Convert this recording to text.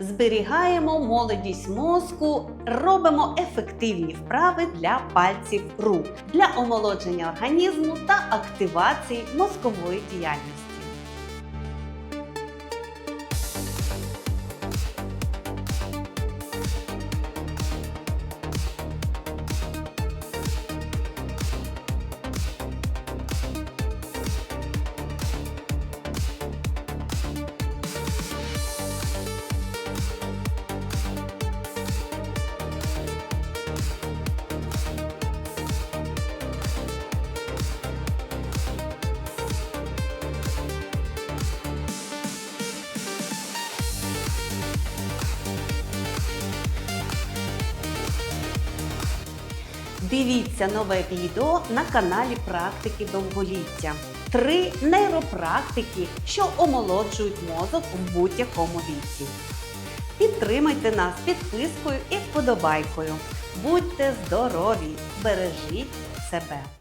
зберігаємо молодість мозку, робимо ефективні вправи для пальців рук для омолодження організму та активації мозкової діяльності. Дивіться нове відео на каналі Практики довголіття. Три нейропрактики, що омолоджують мозок в будь-якому віці. Підтримайте нас підпискою і вподобайкою. Будьте здорові! Бережіть себе!